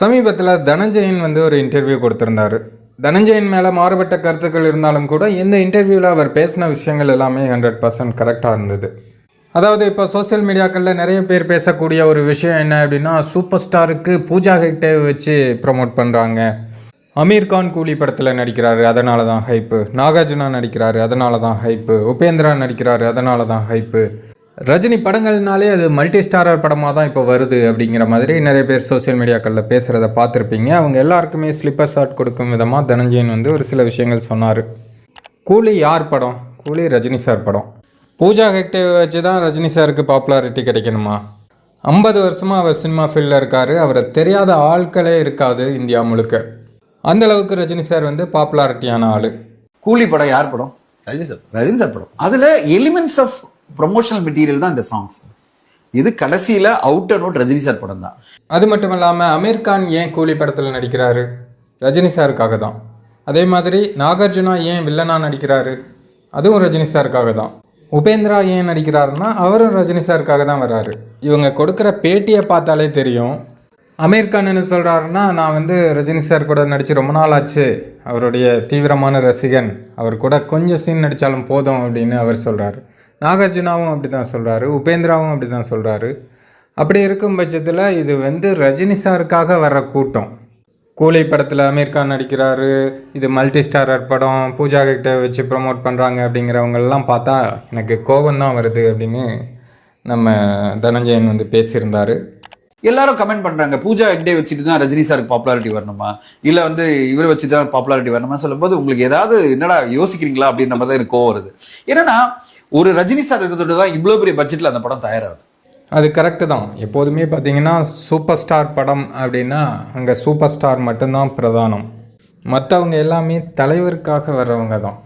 சமீபத்தில் தனஞ்சயன் வந்து ஒரு இன்டர்வியூ கொடுத்துருந்தாரு. தனஞ்சயன் மேலே மாறுபட்ட கருத்துக்கள் இருந்தாலும் கூட இந்த இன்டர்வியூவில் அவர் பேசின விஷயங்கள் எல்லாமே ஹண்ட்ரட் பர்சன்ட் கரெக்டாக இருந்தது. அதாவது இப்போ சோஷியல் மீடியாக்களில் நிறைய பேர் பேசக்கூடிய ஒரு விஷயம் என்ன அப்படின்னா சூப்பர் ஸ்டாருக்கு பூஜா ஹெக்டே வச்சு ப்ரமோட் பண்ணுறாங்க அமீர் கான் கூலி படத்தில் நடிக்கிறாரு அதனால தான் ஹைப்பு நாகார்ஜுனா நடிக்கிறாரு அதனால தான் ஹைப்பு உபேந்திரா நடிக்கிறாரு அதனால தான் ஹைப்பு ரஜினி படங்கள்னாலே அது மல்டி ஸ்டாரர் படமாக தான் இப்போ வருது அப்படிங்கிற மாதிரி நிறைய பேர் சோஷியல் மீடியாக்களில் பேசுகிறத பார்த்துருப்பீங்க. அவங்க எல்லாருக்குமே ஸ்லிப்பர் ஷாட் கொடுக்கும் விதமாக தனஞ்சயன் வந்து ஒரு சில விஷயங்கள் சொன்னார். கூலி யார் படம்? கூலி ரஜினி சார் படம். பூஜா ஹெக்டே வச்சு தான் ரஜினி சாருக்கு பாப்புலாரிட்டி கிடைக்கணுமா? ஐம்பது வருஷமாக அவர் சினிமா ஃபீல்டில் இருக்கார். அவரை தெரியாத ஆட்களே இருக்காது இந்தியா முழுக்க. அந்த அளவுக்கு ரஜினி சார் வந்து பாப்புலாரிட்டியான ஆள். கூலி படம் யார் படம்? ரஜினி சார் ரஜினி சார் படம். அதுல எலிமெண்ட்ஸ் ஆஃப் ப்ரொமோஷனல் மெட்டீரியல் தான் இந்த சாங்ஸ் இது கடைசியில் அவுட்டர் அண்ட் ரஜினி சார் படம் தான். அது மட்டும் இல்லாமல் அமீர் கான் ஏன் கூலி படத்தில் நடிக்கிறாரு? ரஜினி சாருக்காக தான். அதே மாதிரி நாகார்ஜுனா ஏன் வில்லனா நடிக்கிறாரு? அதுவும் ரஜினி சாருக்காக தான். உபேந்திரா ஏன் நடிக்கிறாருன்னா அவரும் ரஜினி சாருக்காக தான் வராரு. இவங்க கொடுக்குற பேட்டியை பார்த்தாலே தெரியும். அமீர் கான் என்ன சொல்கிறாருன்னா நான் வந்து ரஜினி சார் கூட நடித்து ரொம்ப நாள் ஆச்சு. அவருடைய தீவிரமான ரசிகன். அவர் கூட கொஞ்சம் சீன் நடித்தாலும் போதும் அப்படின்னு அவர் சொல்கிறாரு நாகார்ஜுனாவும் அப்படி தான் சொல்கிறாரு உபேந்திராவும் அப்படி தான் சொல்கிறாரு அப்படி இருக்கும் பட்சத்தில் இது வந்து ரஜினி சாருக்காக வர்ற கூட்டம். கூலி படத்தில் அமீர் கான் நடிக்கிறாரு. இது மல்டி ஸ்டாரர் படம். பூஜா கிட்ட வச்சு ப்ரமோட் பண்ணுறாங்க அப்படிங்கிறவங்கெல்லாம் பார்த்தா எனக்கு கோபம் தான் வருது அப்படின்னு நம்ம தனஞ்சயன் வந்து பேசியிருந்தார். எல்லாரும் கமெண்ட் பண்றாங்க. பூஜா ஹெக்டே வச்சுட்டு தான் ரஜினி சாருக்கு பாப்புலாரிட்டி வரணுமா? இல்ல வந்து இவரை வச்சு தான் பாப்புலாரிட்டி வரணுமா சொல்லும்போது உங்களுக்கு ஏதாவது என்னடா யோசிக்கிறீங்களா அப்படின்ற மாதிரி தான் எனக்கு கோவம் வருது. என்னன்னா ஒரு ரஜினி சார் இருந்துட்டு தான் இவ்வளோ பெரிய பட்ஜெட்டில் அந்த படம் தயாராகுது. அது கரெக்டு தான். எப்போதுமே பார்த்தீங்கன்னா சூப்பர் ஸ்டார் படம் அப்படின்னா அங்கே சூப்பர் ஸ்டார் மட்டும்தான் பிரதானம். மற்றவங்க எல்லாமே தலைவருக்காக வர்றவங்க தான்